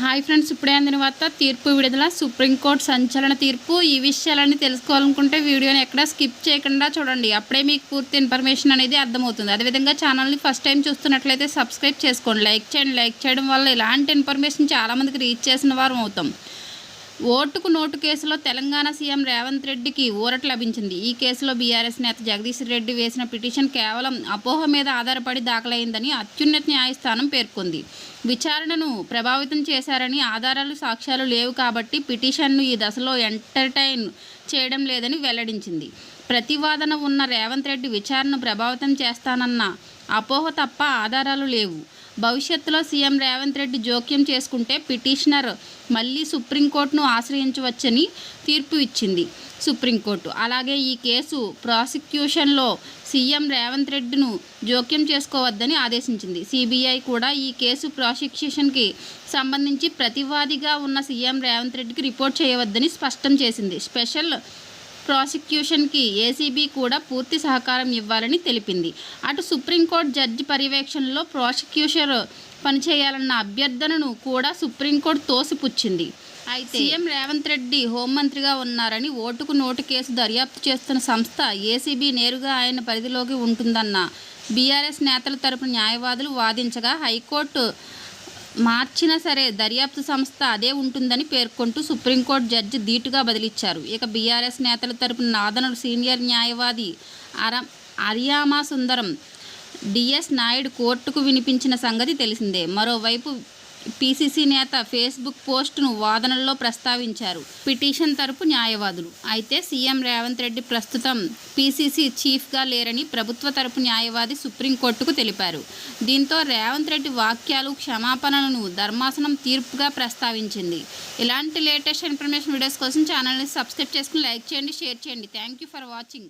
Hi friends ఇప్పుడే అందిన వార్త తీర్పు విడుదల సుప్రీంకోర్టు సంచలన తీర్పు. ఈ విషయాలన్నీ తెలుసుకోవాలనుకుంటే వీడియోని ఎక్కడ స్కిప్ చేయకుండా చూడండి. అప్పుడే మీకు పూర్తి ఇన్ఫర్మేషన్ అనేది అర్థమవుతుంది. అదేవిధంగా ఛానల్ని ఫస్ట్ టైం చూస్తున్నట్లయితే సబ్స్క్రైబ్ చేసుకోండి. లైక్ చేయండి. లైక్ చేయడం వల్ల ఇలాంటి ఇన్ఫర్మేషన్ చాలామందికి రీచ్ చేసిన వారం అవుతాం. ఓటుకు నోటు కేసులో తెలంగాణ సీఎం రేవంత్ రెడ్డికి ఊరట లభించింది. ఈ కేసులో బీఆర్ఎస్ నేత జగదీష్ రెడ్డి వేసిన పిటిషన్ కేవలం అపోహ మీద ఆధారపడి దాఖలైందని అత్యున్నత న్యాయస్థానం పేర్కొంది. విచారణను ప్రభావితం చేశారని ఆధారాలు సాక్ష్యాలు లేవు కాబట్టి పిటిషన్ను ఈ దశలో ఎంటర్టైన్ చేయడం లేదని వెల్లడించింది. ప్రతివాదన ఉన్న రేవంత్ రెడ్డి విచారణను ప్రభావితం చేస్తానన్న అపోహ తప్ప ఆధారాలు లేవు. భవిష్యత్తులో సీఎం రేవంత్ రెడ్డి జోక్యం చేసుకుంటే పిటిషనర్ మళ్ళీ సుప్రీంకోర్టును ఆశ్రయించవచ్చని తీర్పు ఇచ్చింది సుప్రీంకోర్టు. అలాగే ఈ కేసు ప్రాసిక్యూషన్లో సీఎం రేవంత్ రెడ్డిను జోక్యం చేసుకోవద్దని ఆదేశించింది. సిబిఐ కూడా ఈ కేసు ప్రాసిక్యూషన్కి సంబంధించి ప్రతివాదిగా ఉన్న సీఎం రేవంత్ రెడ్డికి రిపోర్ట్ చేయవద్దని స్పష్టం చేసింది. స్పెషల్ ప్రాసిక్యూషన్కి ఏసీబీ కూడా పూర్తి సహకారం ఇవ్వాలని తెలిపింది. అటు సుప్రీంకోర్టు జడ్జి పర్యవేక్షణలో ప్రాసిక్యూషన్ పనిచేయాలన్న అభ్యర్థనను కూడా సుప్రీంకోర్టు తోసిపుచ్చింది. అయితే సీఎం రేవంత్ రెడ్డి హోంమంత్రిగా ఉన్నారని ఓటుకు నోటు కేసు దర్యాప్తు చేస్తున్న సంస్థ ఏసీబీ నేరుగా ఆయన పరిధిలోకి ఉంటుందన్న బీఆర్ఎస్ నేతల తరపు న్యాయవాదులు వాదించగా హైకోర్టు మార్చినా సరే దర్యాప్తు సంస్థ అదే ఉంటుందని పేర్కొంటూ సుప్రీంకోర్టు జడ్జి ధీటుగా బదిలిచ్చారు. ఇక బీఆర్ఎస్ నేతల తరపున నాదనుడు సీనియర్ న్యాయవాది అర అరియామా సుందరం డిఎస్ నాయుడు కోర్టుకు వినిపించిన సంగతి తెలిసిందే. మరోవైపు పీసీసీ నేత ఫేస్బుక్ పోస్టును వాదనల్లో ప్రస్తావించారు. పిటిషన్ తరపు న్యాయవాదులు. అయితే సీఎం రేవంత్ రెడ్డి ప్రస్తుతం పీసీసీ చీఫ్గా లేరని ప్రభుత్వ తరపు న్యాయవాది సుప్రీంకోర్టుకు తెలిపారు. దీంతో రేవంత్ రెడ్డి వాక్యాలు క్షమాపణలను ధర్మాసనం తీర్పుగా ప్రస్తావించింది. ఇలాంటి లేటెస్ట్ ఇన్ఫర్మేషన్ వీడియోస్ కోసం ఛానల్ని సబ్స్క్రైబ్ చేసుకుని లైక్ చేయండి షేర్ చేయండి. Thank you for watching.